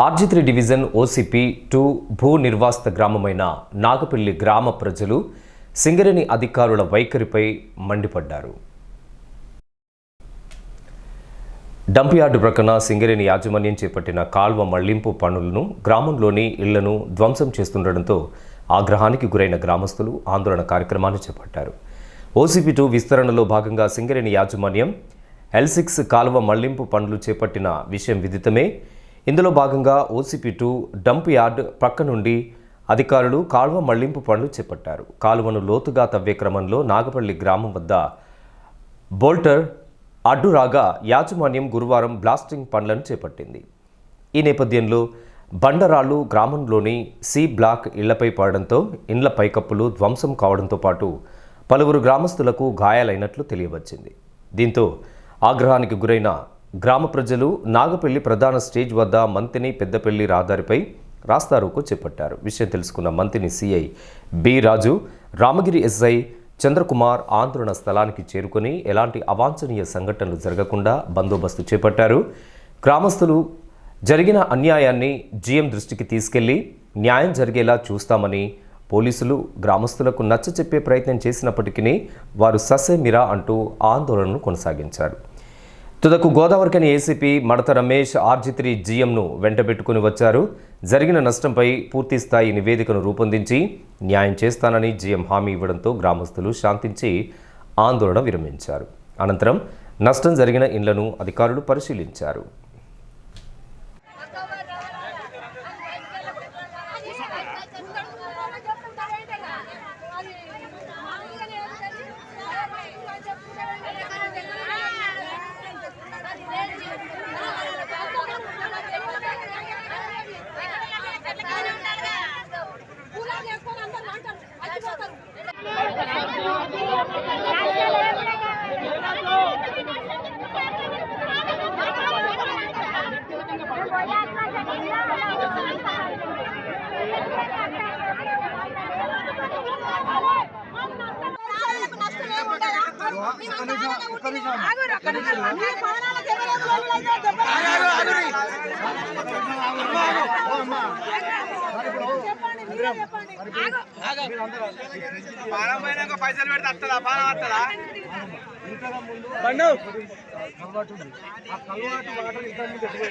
ఆర్జిత్రి division OCP two భూ నిర్వాసిత గ్రామమైన నాగపల్లి గ్రామ ప్రజలు సింగరేణి అధికారుల వైఖరిపై మండిపడ్డారు. డంప్యార్డు ప్రక్కన సింగరేణి యాజమాన్యం చేపట్టిన కాల్వ మళ్ళింపు పనులను గ్రామంలోని ఇళ్ళను ధ్వంసం చేస్తుండటంతో ఆగ్రహానికి గురైన గ్రామస్తులు ఆందోళన కార్యక్రమాన్ని చేపట్టారు. ఓసీపీ టూ విస్తరణలో భాగంగా సింగరేణి యాజమాన్యం ఎల్ సిక్స్ కాలువ మళ్ళింపు పనులు చేపట్టిన విషయం విదితమే. ఇందులో భాగంగా ఓసీపీ టూ డంప్ యార్డ్ పక్క నుండి అధికారులు కాలువ మళ్ళింపు పనులు చేపట్టారు. కాలువను లోతుగా తవ్వే క్రమంలో నాగపల్లి గ్రామం వద్ద బోల్టర్ అడ్డు రాగా యాజమాన్యం గురువారం బ్లాస్టింగ్ పనులను చేపట్టింది. ఈ నేపథ్యంలో బండరాళ్ళు గ్రామంలోని సి బ్లాక్ ఇళ్ళపై పడడంతో ఇండ్ల పైకప్పులు ధ్వంసం కావడంతో పాటు పలువురు గ్రామస్తులకు గాయాలైనట్లు తెలియవచ్చింది. దీంతో ఆగ్రహానికి గురైన గ్రామ ప్రజలు నాగపల్లి ప్రధాన స్టేజ్ వద్ద మంతిని పెద్దపల్లి రహదారిపై రాస్తారోకు చేపట్టారు. విషయం తెలుసుకున్న Manthani CI B Raju Ramagiri SI Chandrakumar ఆందోళన స్థలానికి చేరుకొని ఎలాంటి అవాంఛనీయ సంఘటనలు జరగకుండా బందోబస్తు చేపట్టారు. గ్రామస్తులు జరిగిన అన్యాయాన్ని జీఎం దృష్టికి తీసుకెళ్ళి న్యాయం జరిగేలా చూస్తామని పోలీసులు గ్రామస్తులకు నచ్చ చెప్పే ప్రయత్నం చేసినప్పటికీ వారు ససేమిరా అంటూ ఆందోళనను కొనసాగించారు. తుదకు గోదావరికని ఏసీపీ మడత రమేష్ ఆర్జిత్రి జీఎంను వెంటబెట్టుకుని వచ్చారు. జరిగిన నష్టంపై పూర్తి స్థాయి నివేదికను రూపొందించి న్యాయం చేస్తానని జీఎం హామీ ఇవ్వడంతో గ్రామస్తులు శాంతించి ఆందోళన విరమించారు. అనంతరం నష్టం జరిగిన ఇండ్లను అధికారులు పరిశీలించారు. పాలమైనాక పైసలు పెడితే వస్తుందా పాలం వస్తుందా ఆ కల్వాటు వాటర్